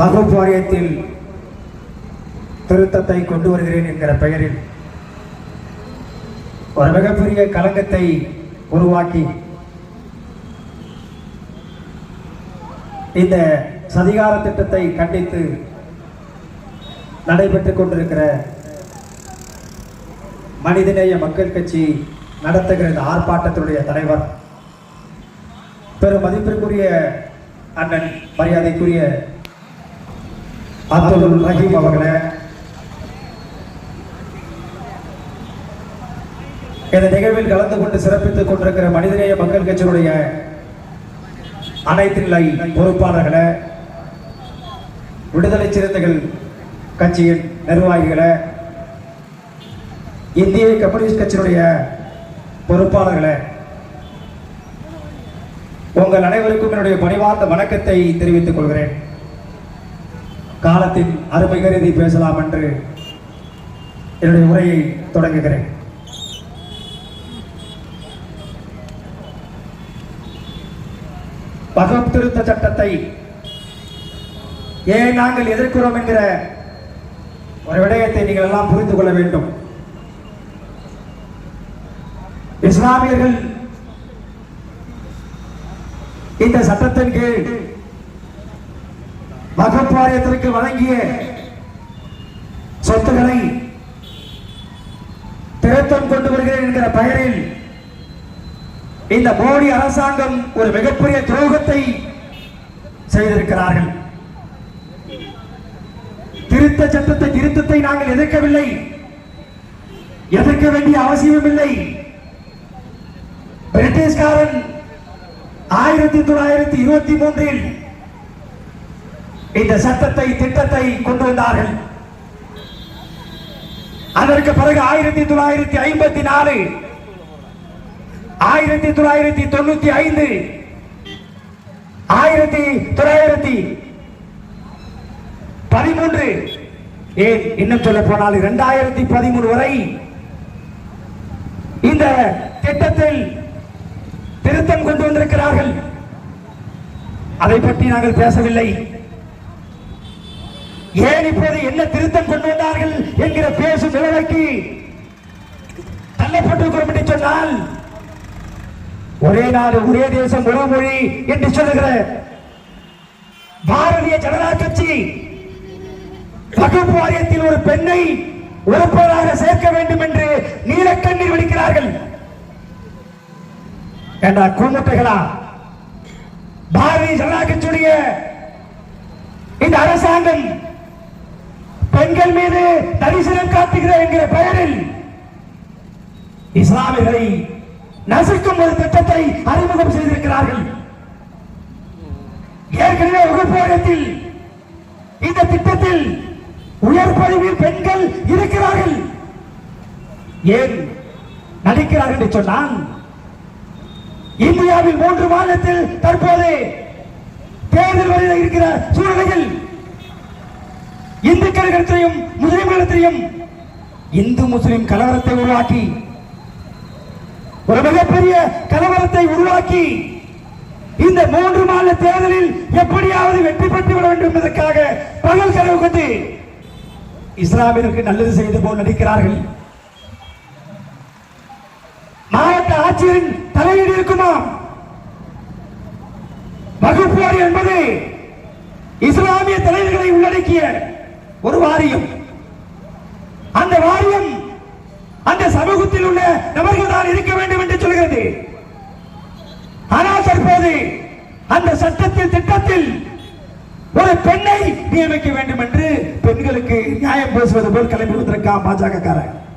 வகுப்பு வாரியத்தில் திருத்தத்தை கொண்டு வருகிறேன் என்கிற பெயரில் ஒரு மிகப்பெரிய கலங்கத்தை உருவாக்கி இந்த சதிகார திட்டத்தை கண்டித்து நடைபெற்றுக் கொண்டிருக்கிற மனிதநேய மக்கள் கட்சி நடத்துகிற இந்த ஆர்ப்பாட்டத்தினுடைய தலைவர் பெரும் மதிப்பிற்குரிய அண்ணன் மரியாதைக்குரிய அப்துல் ரஹீம் அவர்களை. இந்த நிகழ்வில் கலந்து கொண்டு சிறப்பித்துக் கொண்டிருக்கிற மனிதநேய மக்கள் கட்சியினுடைய அனைத்து நிலை பொறுப்பாளர்களை விடுதலை சிறுத்தைகள் கட்சியின் நிர்வாகிகளை இந்திய கம்யூனிஸ்ட் கட்சியினுடைய பொறுப்பாளர்களை உங்கள் அனைவருக்கும் என்னுடைய பணிவார்ந்த வணக்கத்தை தெரிவித்துக் கொள்கிறேன். காலத்தின் அருமை கருதி பேசலாம் என்று என்னுடைய உரையை தொடங்குகிறேன். பகவத் திருத்த சட்டத்தை ஏன் நாங்கள் எதிர்க்கிறோம் என்கிற ஒரு விடயத்தை நீங்கள் எல்லாம் புரிந்து கொள்ள வேண்டும். இஸ்லாமியர்கள் இந்த சட்டத்தின் கீழ் வகுப்பு வழங்கிய சொத்துக்களை திருத்தம் கொண்டு வருகிறேன் என்கிற பெயரில் இந்த மோடி அரசாங்கம் ஒரு மிகப்பெரிய துரோகத்தை செய்திருக்கிறார்கள். திருத்த சட்டத்தை திருத்தத்தை நாங்கள் எதிர்க்கவில்லை. எதிர்க்க வேண்டிய அவசியம் இல்லை. பிரிட்டிஷ்காரன் ஆயிரத்தி தொள்ளாயிரத்தி இருபத்தி மூன்றில் இந்த சட்டத்தை திட்டத்தை கொண்டு வந்தார்கள். அதற்கு பிறகு ஆயிரத்தி தொள்ளாயிரத்தி ஐம்பத்தி நாலு ஆயிரத்தி தொள்ளாயிரத்தி தொண்ணூத்தி ஐந்து ஆயிரத்தி தொள்ளாயிரத்தி பதிமூன்று ஏன் இன்னும் சொல்ல போனால் இரண்டாயிரத்தி பதிமூணு வரை இந்த திட்டத்தில் திருத்தம் கொண்டு வந்திருக்கிறார்கள். அதை பற்றி நாங்கள் பேசவில்லை. ஏன் இப்போது என்ன திருத்தம் கொண்டு வந்தார்கள் என்கிற பேசும் நிலைமைக்கு தள்ளப்பட்டிருக்கிறோம் என்று சொன்னால் ஒரே நாடு ஒரே தேசம் ஒரே மொழி என்று சொல்லுகிற பாரதிய ஜனதா கட்சி வகுப்பு வாரியத்தில் ஒரு பெண்ணை உறுப்பினராக சேர்க்க வேண்டும் என்று நீலக்கண்ணீர் வடிக்கிறார்கள். என்ற கூமுட்டைகளா? பாரதிய ஜனதா கட்சியுடைய இந்த அரசாங்கம் பெண்கள் மீது தரிசனம் காட்டுகிறார் என்கிற பெயரில் இஸ்லாமியர்களை நசுக்கும் ஒரு திட்டத்தை அறிமுகம் செய்திருக்கிறார்கள். ஏற்கனவே வகுப்போரத்தில் இந்த திட்டத்தில் உயர் பதவியில் பெண்கள் இருக்கிறார்கள். ஏன் நடிக்கிறார்கள் என்று சொன்னால் இந்தியாவில் மூன்று மாதத்தில் தற்போது தேர்தல் வரையில் இருக்கிற சூழ்நிலையில் இந்துக்களிடத்திலையும் முஸ்லிம்களிடத்திலையும் இந்து முஸ்லிம் கலவரத்தை உருவாக்கி ஒரு மிகப்பெரிய கலவரத்தை உருவாக்கி இந்த மூன்று மாநில தேர்தலில் எப்படியாவது வெற்றி பெற்று விட வேண்டும் என்பதற்காக பகல் கனவு கொண்டு இஸ்லாமியருக்கு நல்லது செய்து போல் நடிக்கிறார்கள். மாவட்ட ஆட்சியரின் தலையீடு இருக்குமா? வகுப்போர் என்பது இஸ்லாமிய தலைவர்களை உள்ளடக்கிய ஒரு வாரியம். அந்த வாரியம் அந்த சமூகத்தில் உள்ள நபர்கள் தான் இருக்க வேண்டும் என்று சொல்கிறது. ஆனால் தற்போது அந்த சட்டத்தில் திட்டத்தில் ஒரு பெண்ணை நியமிக்க வேண்டும் என்று பெண்களுக்கு நியாயம் பேசுவது போல் கிளம்பி வந்திருக்கான் பாஜக காரன்